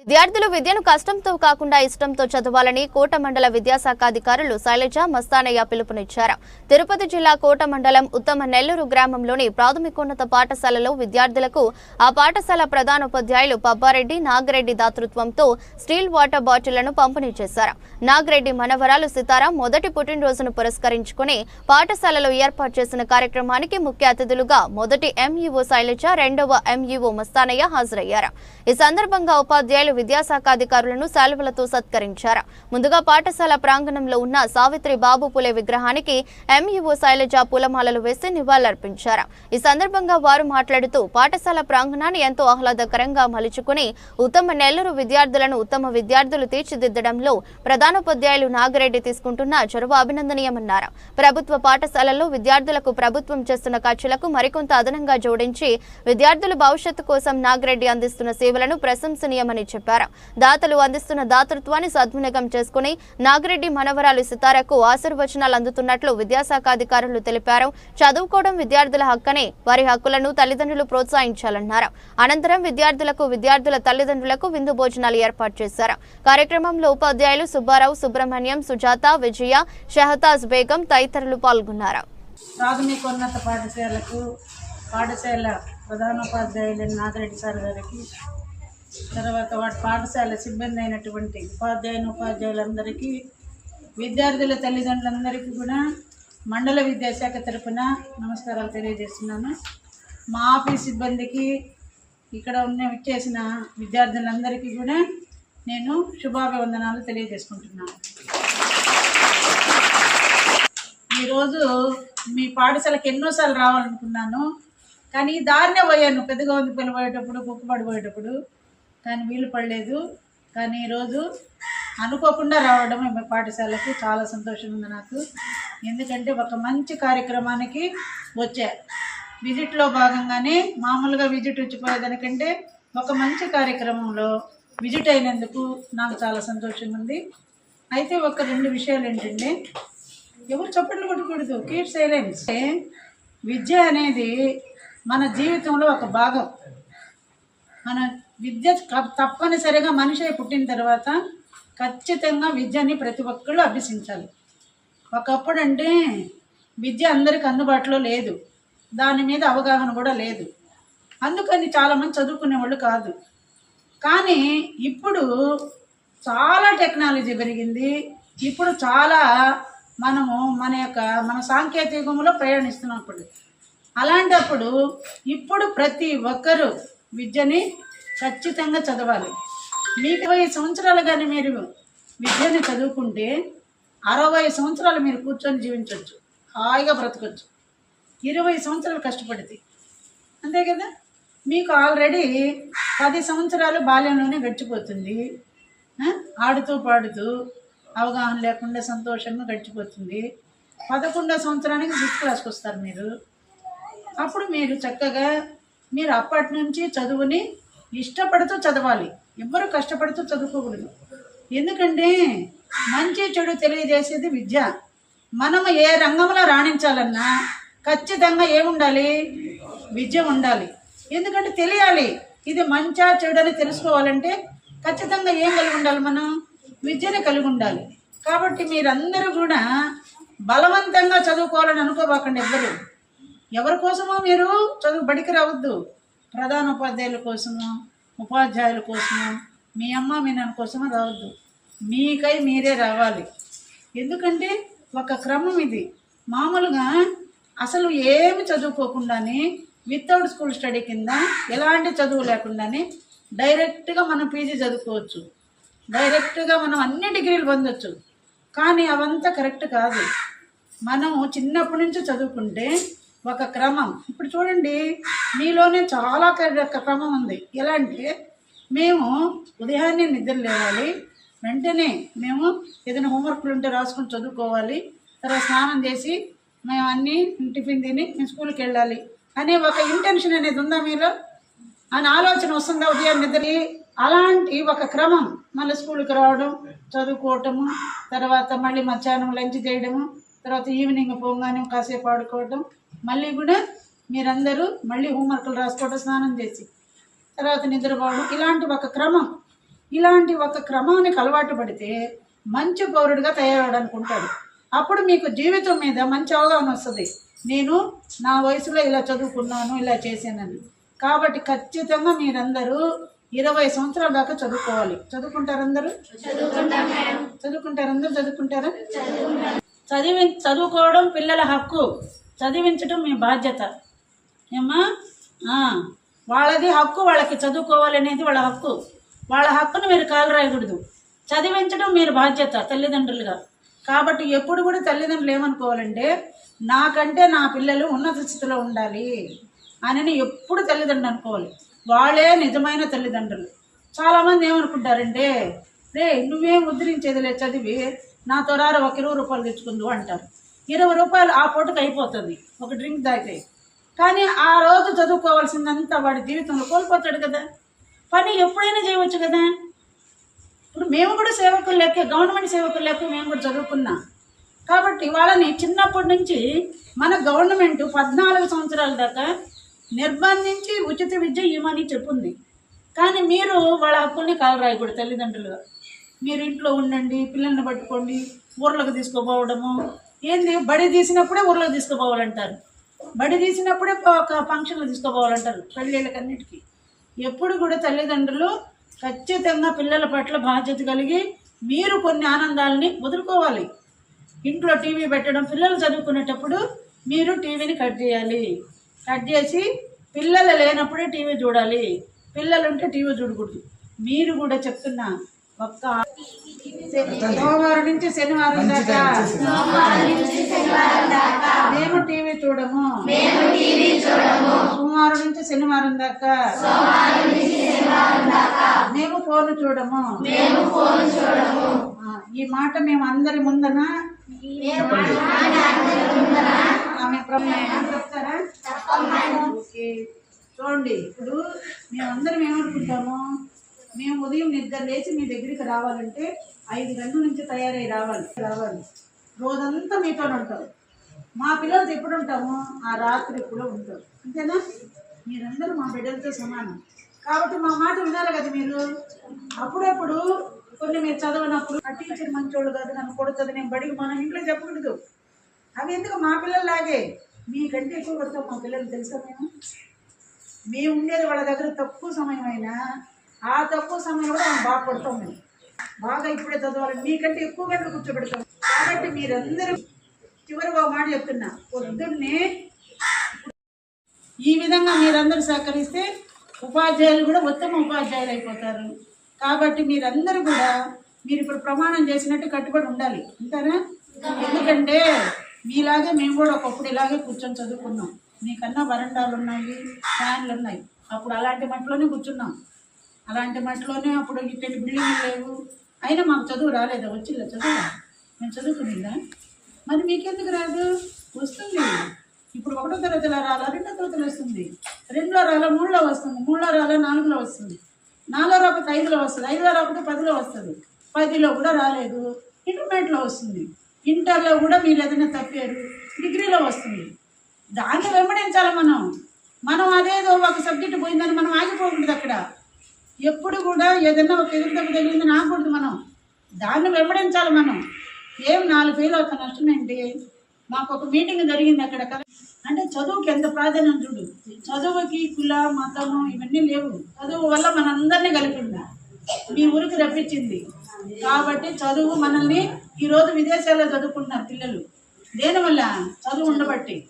విద్యార్థులు విద్యను కష్టంతో కాకుండా ఇష్టంతో చదవాలని కోట మండల విద్యాశాఖ అధికారులు శైలజ మస్తానయ్య పిలుపునిచ్చారు. తిరుపతి జిల్లా కోట మండలం ఉత్తమ నెల్లూరు గ్రామంలోని ప్రాథమికోన్నత పాఠశాలలో విద్యార్థులకు ఆ పాఠశాల ప్రధానోపాధ్యాయులు పబ్బారెడ్డి నాగరెడ్డి దాతృత్వంతో స్టీల్ వాటర్ బాటిళ్ళను పంపిణీ చేశారు. నాగరెడ్డి మనవరాలు సితారా మొదటి పుట్టినరోజును పురస్కరించుకుని పాఠశాలలో ఏర్పాటు చేసిన కార్యక్రమానికి ముఖ్య అతిథులుగా మొదటి ఎంఈఓ శైలజ రెండవ ఎంఈఓ మస్తానయ్య హాజరయ్యారు. ఈ సందర్భంగా ఉపాధ్యాయులు విద్యాశాఖ అధికారులను శాలువలతో సత్కరించారు. ముందుగా పాఠశాల ప్రాంగణంలో ఉన్న సావిత్రి బాబు పులే విగ్రహానికి ఎంఈఓ శైలజ పూలమాలలు వేసి నివాళులర్పించారు. ఈ సందర్భంగా వారు మాట్లాడుతూ పాఠశాల ప్రాంగణాన్ని ఎంతో ఆహ్లాదకరంగా మలుచుకుని ఉత్తమ నెల్లూరు విద్యార్థులను ఉత్తమ విద్యార్థులు తీర్చిదిద్దడంలో ప్రధానోపాధ్యాయులు నాగిరెడ్డి తీసుకుంటున్న చొరవ అభినందనీయమన్నారు. ప్రభుత్వ పాఠశాలల్లో విద్యార్థులకు ప్రభుత్వం చేస్తున్న ఖర్చులకు మరికొంత అదనంగా జోడించి విద్యార్థుల భవిష్యత్తు కోసం నాగిరెడ్డి అందిస్తున్న సేవలను ప్రశంసనీయమని చెప్పారు. దాతలు అందిస్తున్న దాతృత్వాన్ని సద్వినియోగం చేసుకుని నాగిరెడ్డి మనవరాలు సితారకు ఆశీర్వచనాలు అందుతున్నట్లు విద్యాశాఖ అధికారులు తెలిపారు. చదువుకోవడం విద్యార్థుల హక్కని. వారి హక్కులను తల్లిదండ్రులు ప్రోత్సహించాలన్నారు. అనంతరం విద్యార్థులకు విద్యార్థుల తల్లిదండ్రులకు విందు భోజనాలు ఏర్పాటు చేశారు. కార్యక్రమంలో ఉపాధ్యాయులు సుబ్బారావు సుబ్రహ్మణ్యం సుజాత విజయ షహతాజ్ బేగం తదితరులు పాల్గొన్నారు. ప్రాథమికోన్నత పాఠశాలకు పాఠశాల ప్రధానోపాధ్యాయులైన నాగిరెడ్డి సార్ గారికి తర్వాత వాటి పాఠశాల సిబ్బంది అయినటువంటి ఉపాధ్యాయుని ఉపాధ్యాయులందరికీ విద్యార్థుల తల్లిదండ్రులందరికీ కూడా మండల విద్యాశాఖ తరఫున నమస్కారాలు తెలియజేస్తున్నాను. మా ఆఫీస్ సిబ్బందికి ఇక్కడ ఉన్న ఇచ్చేసిన విద్యార్థులందరికీ కూడా నేను శుభాభివందనాలు తెలియజేసుకుంటున్నాను. ఈరోజు మీ పాఠశాలకు ఎన్నోసార్లు రావాలనుకున్నాను కానీ ఈ దారినే పోయాను. పెద్దగా ఉంది పిల్ల పోయేటప్పుడు కుక్కబడి పోయేటప్పుడు. కానీ వీలు పడలేదు. కానీ ఈరోజు అనుకోకుండా రావడం మీ పాఠశాలకు చాలా సంతోషం ఉంది నాకు. ఎందుకంటే ఒక మంచి కార్యక్రమానికి వచ్చా. విజిట్లో భాగంగానే మామూలుగా విజిట్ వచ్చిపోయేదానికంటే ఒక మంచి కార్యక్రమంలో విజిట్ అయినందుకు నాకు చాలా సంతోషంగా ఉంది. అయితే ఒక రెండు విషయాలు ఏంటంటే ఎవరు చప్పట్లు కొట్టకూడదు. కీప్ సైలెన్స్ విద్య అనేది మన జీవితంలో ఒక భాగం. మన విద్య తప్పనిసరిగా మనిషి పుట్టిన తర్వాత ఖచ్చితంగా విద్యని ప్రతి ఒక్కళ్ళు అభ్యసించాలి. ఒకప్పుడు అంటే విద్య అందరికి అందుబాటులో లేదు. దాని మీద అవగాహన కూడా లేదు. అందుకని చాలామంది చదువుకునే వాళ్ళు కాదు. కానీ ఇప్పుడు చాలా టెక్నాలజీ పెరిగింది. ఇప్పుడు చాలా మనము మన యొక్క మన సాంకేతికంలో ప్రయాణిస్తున్నప్పుడు అలాంటప్పుడు ఇప్పుడు ప్రతి ఒక్కరూ విద్యని ఖచ్చితంగా చదవాలి. మీకు ఇరవై సంవత్సరాలు కానీ మీరు విద్యని చదువుకుంటే అరవై సంవత్సరాలు మీరు కూర్చొని జీవించవచ్చు హాయిగా బ్రతకచ్చు. ఇరవై సంవత్సరాలు కష్టపడితే. అంతే కదా? మీకు ఆల్రెడీ పది సంవత్సరాలు బాల్యంలోనే గడిచిపోతుంది. ఆడుతూ పాడుతూ అవగాహన లేకుండా సంతోషంగా గడిచిపోతుంది. పదకొండో సంవత్సరానికి సిక్స్త్ క్లాస్కి వస్తారు మీరు. అప్పుడు మీరు చక్కగా మీరు అప్పటి నుంచి చదువుని ఇష్టపడుతూ చదవాలి. ఎవ్వరు కష్టపడుతూ చదువుకోకూడదు. ఎందుకంటే మంచి చెడు తెలియజేసేది విద్య. మనము ఏ రంగంలో రాణించాలన్నా ఖచ్చితంగా ఏముండాలి? విద్య ఉండాలి. ఎందుకంటే తెలియాలి. ఇది మంచా చెడు అని తెలుసుకోవాలంటే ఖచ్చితంగా ఏం కలిగి ఉండాలి మనం? విద్యని కలిగి ఉండాలి. కాబట్టి మీరందరూ కూడా బలవంతంగా చదువుకోవాలని అనుకోబాకండి ఎవ్వరు. ఎవరి కోసమో మీరు చదువు బడికి రావద్దు. ప్రధాన ఉపాధ్యాయుల కోసము ఉపాధ్యాయుల కోసము మీ అమ్మ మీ నాన్న కోసమో రావద్దు. మీకై మీరే రావాలి. ఎందుకంటే ఒక క్రమం ఇది. మామూలుగా అసలు ఏమి చదువుకోకుండానే వితౌట్ స్కూల్ స్టడీ కింద ఎలాంటి చదువు లేకుండానే డైరెక్ట్గా మనం పీజీ చదువుకోవచ్చు. డైరెక్ట్గా మనం అన్ని డిగ్రీలు పొందొచ్చు. కానీ అవంతా కరెక్ట్ కాదు. మనం చిన్నప్పటి నుంచి చదువుకుంటే ఒక క్రమం. ఇప్పుడు చూడండి మీలోనే చాలా క్రమం ఉంది. ఎలా అంటే మేము ఉదయాన్నే నిద్ర లేవాలి వెంటనే మేము ఏదైనా హోంవర్క్లు ఉంటే రాసుకొని చదువుకోవాలి తర్వాత స్నానం చేసి మేము అన్నీ టిఫిన్ తిని మేము స్కూల్కి వెళ్ళాలి అనే ఒక ఇంటెన్షన్ అనేది ఉందా మీలో? అని ఆలోచన వస్తుందా ఉదయం నిద్ర అలాంటి ఒక క్రమం. మళ్ళీ స్కూల్కి రావడం చదువుకోవటము తర్వాత మళ్ళీ మధ్యాహ్నం లంచ్ చేయడము తర్వాత ఈవినింగ్ పోగానే కాసేపు ఆడుకోవటం మళ్ళీ కూడా మీరందరూ మళ్ళీ హోంవర్క్లు రాసుకోవడం స్నానం చేసి తర్వాత నిద్రపోవడం. ఇలాంటి ఒక క్రమం. ఇలాంటి ఒక క్రమానికి అలవాటు పడితే మంచి పౌరుడిగా తయారవడానుకుంటాడు అప్పుడు మీకు జీవితం మీద మంచి అవగాహన వస్తుంది. నేను నా వయసులో ఇలా చదువుకున్నాను ఇలా చేశానని. కాబట్టి ఖచ్చితంగా మీరందరూ ఇరవై సంవత్సరాల దాకా చదువుకోవాలి. చదువుకుంటారు అందరూ చదువుకుంటారు అందరూ చదువుకుంటారా? చదివి చదువుకోవడం పిల్లల హక్కు. చదివించడం మీ బాధ్యత. ఏమ్మా? వాళ్ళది హక్కు వాళ్ళకి చదువుకోవాలనేది వాళ్ళ హక్కు. వాళ్ళ హక్కును మీరు కాలు రాయకూడదు. చదివించడం మీరు బాధ్యత తల్లిదండ్రులుగా. కాబట్టి ఎప్పుడు కూడా తల్లిదండ్రులు ఏమనుకోవాలంటే నాకంటే నా పిల్లలు ఉన్నత స్థితిలో ఉండాలి అని ఎప్పుడు తల్లిదండ్రులు అనుకోవాలి. వాళ్ళే నిజమైన తల్లిదండ్రులు. చాలామంది ఏమనుకుంటారంటే రే నువ్వేం ఉద్ధరించేదిలే చదివి. నా తొరార ఒక ఇరవై రూపాయలు తెచ్చుకుందు అంటారు. ఇరవై రూపాయలు ఆ పూటకు అయిపోతుంది. ఒక డ్రింక్ తాగితే. కానీ ఆ రోజు చదువుకోవాల్సిందంతా వాడి జీవితంలో కోల్పోతాడు కదా. పని ఎప్పుడైనా చేయవచ్చు కదా. ఇప్పుడు మేము కూడా సేవకులు లెక్క గవర్నమెంట్ సేవకులు లెక్క మేము కూడా చదువుకున్నాం. కాబట్టి వాళ్ళని చిన్నప్పటి నుంచి మన గవర్నమెంట్ పద్నాలుగు సంవత్సరాల దాకా నిర్బంధించి ఉచిత విద్య ఇవ్వమని చెప్పింది. కానీ మీరు వాళ్ళ హక్కుల్ని కాలరాయకూడదు తల్లిదండ్రులుగా. మీరు ఇంట్లో ఉండండి పిల్లల్ని పట్టుకోండి ఊర్లోకి తీసుకుపోవడము. ఏంది? బడి తీసినప్పుడే ఊర్లోకి తీసుకుపోవాలంటారు. బడి తీసినప్పుడే ఒక ఫంక్షన్లు తీసుకుపోవాలంటారు పెళ్ళిళ్ళకన్నిటికీ. ఎప్పుడు కూడా తల్లిదండ్రులు ఖచ్చితంగా పిల్లల పట్ల బాధ్యత కలిగి మీరు కొన్ని ఆనందాలని వదులుకోవాలి. ఇంట్లో టీవీ పెట్టడం పిల్లలు చదువుకునేటప్పుడు మీరు టీవీని కట్ చేయాలి. కట్ చేసి పిల్లలు లేనప్పుడే టీవీ చూడాలి. పిల్లలు ఉంటే టీవీ చూడకూడదు. మీరు కూడా చెప్తున్నా ఒక్క సోమవారం నుంచి శనివారం దాకా. మేము టీవీ చూడము. సోమవారం నుంచి శనివారం దాకా. మేము ఫోన్ చూడము. ఈ మాట మేము అందరి ముందన? ఆమె చెప్తారా? ఓకే. చూడండి ఇప్పుడు మేమందరం ఏమనుకుంటాము? మేము ఉదయం నిద్ర లేచి మీ దగ్గరికి రావాలంటే ఐదు గంటల నుంచి తయారై రావాలి. రావాలి. రోజంతా మీతోనే ఉంటాం. మా పిల్లలతో ఎప్పుడు ఉంటాము? ఆ రాత్రి కూడా ఉంటాం. అంతేనా? మీరందరూ మా బిడ్డలతో సమానం. కాబట్టి మా మాట వినాలి కదా మీరు? అప్పుడప్పుడు? కొన్ని మీరు చదవనప్పుడు ఆ టీచర్ మంచోడు కాదు నన్ను కొడుతుంది నేను బడికి మనం ఇంట్లో చెప్పకూడదు. అవి ఎందుకు మా పిల్లల్లాగే? మీకంటే ఎక్కువ కొడతాం మా పిల్లలు తెలుసా మేము? మేము ఉండేది వాళ్ళ దగ్గర తక్కువ సమయం అయినా ఆ తక్కువ సమయం కూడా మనం బాగా కొడతాం మేము. బాగా ఇప్పుడే చదవాలి. మీకంటే ఎక్కువ గంటలు కూర్చోబెడతాం. కాబట్టి మీరందరూ చివరిగా ఒక మాట చెప్తున్నా. పొద్దున్నే ఈ విధంగా మీరందరూ సహకరిస్తే ఉపాధ్యాయులు కూడా ఉత్తమ ఉపాధ్యాయులు అయిపోతారు. కాబట్టి మీరందరూ కూడా మీరు ఇప్పుడు ప్రమాణం చేసినట్టు కట్టుబడి ఉండాలి. అంతేనా? ఎందుకంటే మీలాగే మేము కూడా ఒకప్పుడు ఇలాగే కూర్చొని చదువుకున్నాం. మీకన్నా వరండాలు ఉన్నాయి ఫ్యాన్లు ఉన్నాయి అప్పుడు అలాంటి మట్టిలోనే కూర్చున్నాం. అలాంటి మట్టిలోనే అప్పుడు ఇటువంటి బిల్డింగ్లు లేవు. అయినా మాకు చదువు రాలేదా? వచ్చిందా చదువు? మేము చదువుకునిందా? మరి మీకెందుకు రాదు? వస్తుంది. ఇప్పుడు ఒకటో తరగతిలో రాలా? రెండో తరగతిలో వస్తుంది. రెండులో రాలా? మూడులో వస్తుంది. మూడులో రాలా? నాలుగులో వస్తుంది. నాలుగో రాకపోతే ఐదులో వస్తుంది. ఐదులో రాకపోతే పదిలో వస్తుంది. పదిలో కూడా రాలేదు. ఇంటర్మీడియట్లో వస్తుంది. ఇంటర్లో కూడా మీరు ఏదైనా తప్పారు. డిగ్రీలో వస్తుంది. దాన్ని వెంబడించాలి మనం. మనం అదేదో ఒక సబ్జెక్ట్ పోయిందని మనం ఆగిపోకూడదు అక్కడ. ఎప్పుడు కూడా ఏదైనా ఒక ఎదురు దెబ్బ తగిలింది ఆగకూడదు మనం. దాన్ని వెంబడించాలి మనం. ఏం నాలుగు ఫెయిల్ అవుతా నష్టం ఏంటి? మాకు ఒక మీటింగ్ జరిగింది అక్కడ అంటే చదువుకి ఎంత ప్రాధాన్యం చూడు. చదువుకి కుల మతము ఇవన్నీ లేవు. చదువు వల్ల మనందరినీ కలిపింది? మీ ఊరికి రప్పించింది. కాబట్టి చదువు మనల్ని ఈరోజు విదేశాల్లో చదువుకుంటున్నారు పిల్లలు. దేనివల్ల చదువు ఉండబట్టి.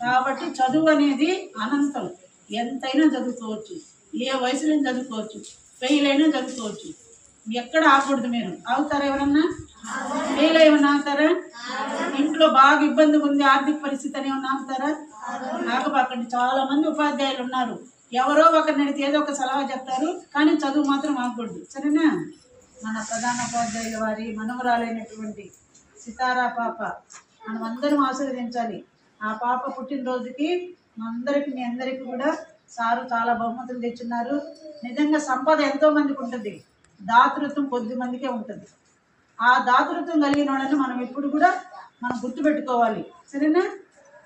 కాబట్టి చదువు అనేది అనంతం. ఎంతైనా చదువుకోవచ్చు. ఏ వయసులో చదువుకోవచ్చు? ఫెయిలైనా చదువుకోవచ్చు. ఎక్కడ ఆకూడదు మీరు. ఆగుతారా ఎవరన్నా? ఫెయిల్ ఏమన్నా ఆగుతారా? ఇంట్లో బాగా ఇబ్బంది ఉంది ఆర్థిక పరిస్థితి అని ఏమన్నా ఆగుతారా? ఆగబాకండి. చాలా మంది ఉపాధ్యాయులు ఉన్నారు. ఎవరో ఒకరిని అడిగితే ఏదో ఒక సలహా చెప్తారు కానీ చదువు మాత్రం ఆగకూడదు. సరేనా? మన ప్రధాన ఉపాధ్యాయుల వారి మనవరాలైనటువంటి సితారా పాప మనం అందరం ఆశీర్వదించాలి. ఆ పాప పుట్టినరోజుకి మా అందరికి మీ అందరికీ కూడా సారు చాలా బహుమతులు తెచ్చున్నారు. నిజంగా సంపద ఎంతో మందికి ఉంటుంది. దాతృత్వం కొద్ది మందికే ఉంటుంది. ఆ దాతృత్వం కలిగిన వాళ్ళని మనం ఎప్పుడు కూడా మనం గుర్తుపెట్టుకోవాలి. సరేనా?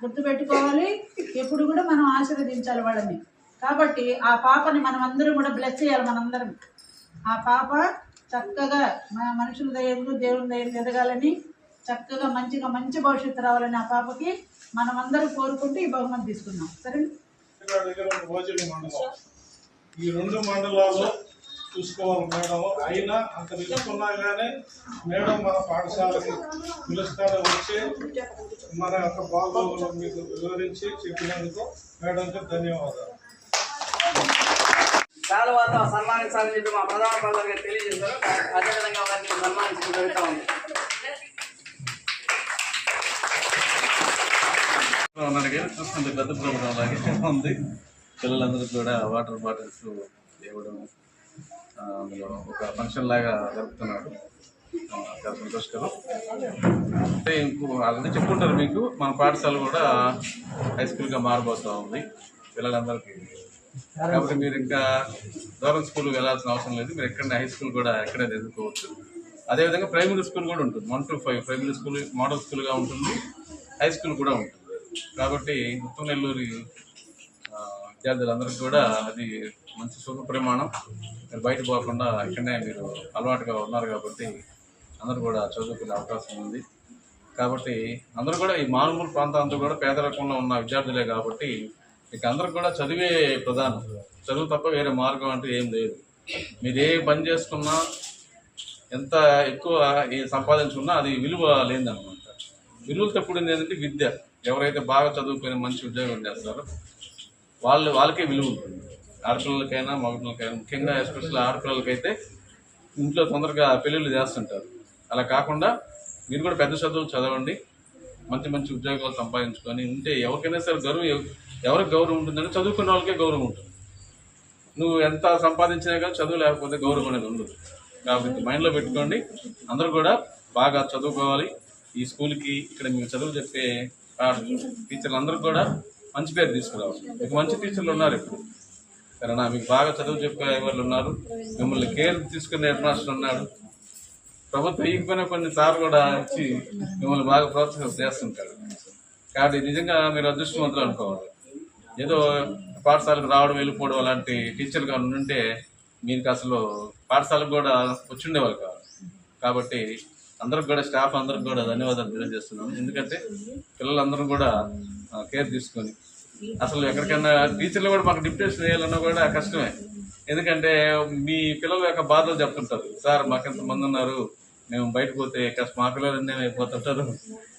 గుర్తుపెట్టుకోవాలి. ఎప్పుడు కూడా మనం ఆశీర్వదించాలి వాళ్ళని. కాబట్టి ఆ పాపని మనం అందరం కూడా బ్లెస్ చేయాలి మనందరం. ఆ పాప చక్కగా మన మనుషుల దయందు దేవుని దయందు ఎదగాలని చక్కగా మంచిగా మంచి భవిష్యత్తు రావాలని ఆ పాపకి మనమందరం కోరుకుంటూ ఈ బహుమతి తీసుకున్నాం. సరే ఇక్కడ దగ్గర ఉన్న భోజన మండలం. ఈ రెండు మండలాల్లో చూసుకోవాలి మేడం. అయినా అంత రిస్క్ కానీ మేడం మన పాఠశాలకు పిలుస్తాను వచ్చి మన యొక్క బాగోగులు మీకు వివరించి చెప్పినందుకు మేడంకి ధన్యవాదాలు. శాలువాతో సన్మానించాలని చెప్పి మా ప్రధాన పాలన తెలియజేశారు. అదేవిధంగా వారిని సన్మానించడం జరుగుతూ ఉంది. మనకి చూస్తుంది పెద్ద ప్రభుత్వం లాగే ఉంది. పిల్లలందరికీ కూడా వాటర్ బాటిల్స్ ఇవ్వడం అందులో ఒక ఫంక్షన్ లాగా జరుపుతున్నాడు. చాలా సంతోషకరం. అంటే ఇంకో ఆల్రెడీ చెప్పుకుంటారు మీకు మన పాఠశాల కూడా హై స్కూల్గా మారిపోతూ ఉంది పిల్లలందరికీ. కాబట్టి మీరు ఇంకా దూరం స్కూల్ వెళ్ళాల్సిన అవసరం లేదు. మీరు ఎక్కడనే హై స్కూల్ కూడా ఎక్కడే చదువుకోవచ్చు. అదేవిధంగా ప్రైమరీ స్కూల్ కూడా ఉంటుంది. One two five primary school model స్కూల్గా ఉంటుంది. హై స్కూల్ కూడా ఉంటుంది. కాబట్టి ఉత్తమ నెల్లూరి విద్యార్థులందరికీ కూడా అది మంచి శుభ ప్రమాణం. మీరు బయట పోకుండా ఇక్కడనే మీరు అలవాటుగా ఉన్నారు కాబట్టి అందరూ కూడా చదువుకునే అవకాశం ఉంది. కాబట్టి అందరూ కూడా ఈ మారుమూల ప్రాంతాలతో అంతా కూడా పేదరికంలో ఉన్న విద్యార్థులే కాబట్టి ఇక అందరికి కూడా చదివే ప్రధానం. చదువు తప్ప వేరే మార్గం అంటూ ఏం లేదు. మీరు ఏ పని చేసుకున్నా ఎంత ఎక్కువ ఏ సంపాదించుకున్నా అది విలువ లేదనమాట విలువలతో కూడింది ఏంటంటే విద్య. ఎవరైతే బాగా చదువుకొని మంచి ఉద్యోగం చేస్తారో వాళ్ళు వాళ్ళకే విలువ ఉంటుంది. ఆడపిల్లలకైనా మగపిల్లలకైనా ముఖ్యంగా ఎస్పెషల్ ఆడపిల్లలకైతే ఇంట్లో తొందరగా పెళ్ళిళ్ళు చేస్తుంటారు. అలా కాకుండా మీరు కూడా పెద్ద చదువులు చదవండి మంచి మంచి ఉద్యోగాలు సంపాదించుకొని ఉంటే ఎవరికైనా సరే గౌరవం ఎవరికి గౌరవం ఉంటుందంటే చదువుకున్న వాళ్ళకే గౌరవం ఉంటుంది. నువ్వు ఎంత సంపాదించినా కానీ చదువు లేకపోతే గౌరవం అనేది ఉండదు. కాబట్టి మైండ్లో పెట్టుకోండి. అందరూ కూడా బాగా చదువుకోవాలి. ఈ స్కూల్కి ఇక్కడ మీకు చదువు చెప్పే టీచర్లు అందరూ కూడా మంచి పేరు తీసుకురావాలి. మీకు మంచి టీచర్లు ఉన్నారు ఇప్పుడు. సరేనా? మీకు బాగా చదువు చెప్పే వాళ్ళు ఉన్నారు. మిమ్మల్ని కేర్ తీసుకునే హెడ్ మాస్టర్ ఉన్నాడు. ప్రభుత్వం ఇకపోయినా కొన్ని సార్లు కూడా ఇచ్చి మిమ్మల్ని బాగా ప్రోత్సాహం చేస్తుంటారు కాబట్టి నిజంగా మీరు అదృష్టవంతులు అనుకోవాలి. ఏదో పాఠశాలకు రావడం వెళ్ళిపోవడం అలాంటి టీచర్గా ఉంటే మీకు అసలు పాఠశాలకు కూడా వచ్చిండేవాళ్ళు కాదు కాబట్టి అందరికి కూడా స్టాఫ్ అందరికి కూడా ధన్యవాదాలు తెలియజేస్తున్నాను ఎందుకంటే పిల్లలందరూ కూడా కేర్ తీసుకొని. అసలు ఎక్కడికైనా టీచర్లు కూడా మాకు డిప్యూటేషన్ వేయాలన్నా కూడా కష్టమే. ఎందుకంటే మీ పిల్లల యొక్క బాధలు చెప్తుంటారు. సార్ మాకు ఎంతమంది ఉన్నారు. మేము బయట పోతే మా పిల్లలు ఎన్ని అయిపోతుంటారు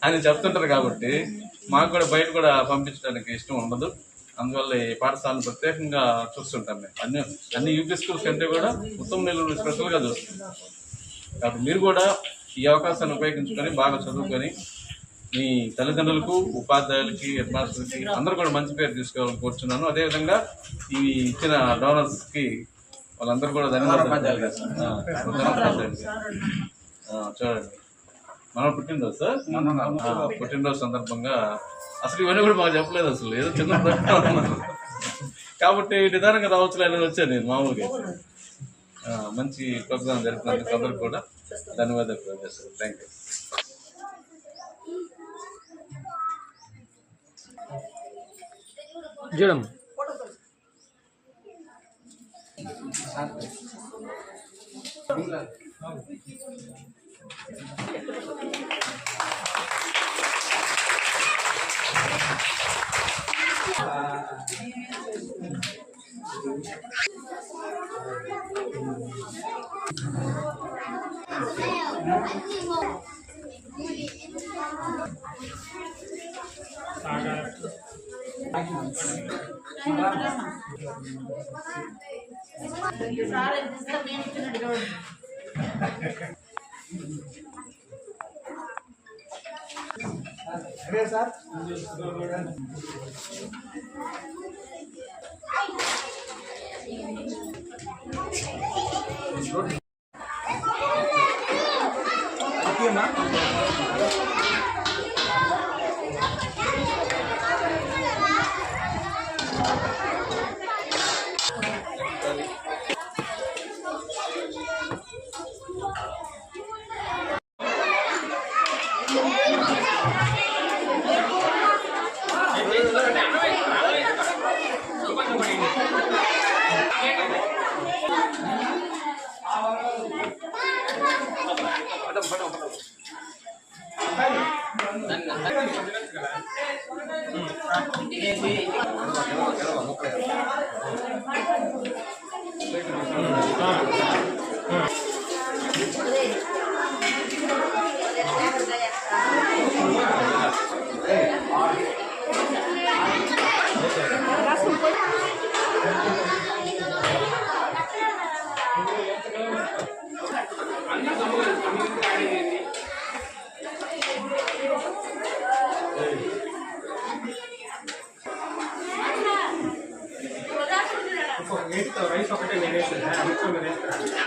అని చెప్తుంటారు కాబట్టి మాకు కూడా బయట కూడా పంపించడానికి ఇష్టం ఉండదు. అందువల్ల ఈ పాఠశాలను ప్రత్యేకంగా చూస్తుంటాం మేము. అన్ని అన్ని యూపీ స్కూల్స్ కంటే కూడా ఉత్తమ నెల్లూరు స్పెషల్గా చూస్తుంటాం. కాబట్టి మీరు కూడా ఈ అవకాశాన్ని ఉపయోగించుకొని బాగా చదువుకొని మీ తల్లిదండ్రులకు ఉపాధ్యాయులకి హెడ్ మాస్టర్కి అందరూ కూడా మంచి పేరు తీసుకోవాలని కోరుచున్నాను. అదేవిధంగా ఈ ఇచ్చిన డోనర్స్కి వాళ్ళందరూ కూడా ధన్యవాదాలు. చూడండి. మన పుట్టినరోజు సార్? పుట్టినరోజు సందర్భంగా అసలు ఇవన్నీ కూడా మాకు చెప్పలేదు అసలు. ఏదో చిన్న. కాబట్టి నిదానంగా రావచ్చు అని వచ్చాను నేను మామూలుగా. మంచి ప్రోగ్రాం జరిపినందుకు అందరికి కూడా ధన్యవాదాలు తెలియజేస్తాను థ్యాంక్ యూ చూడమ్మ సార్ ఎంత ఇస్తారు నేను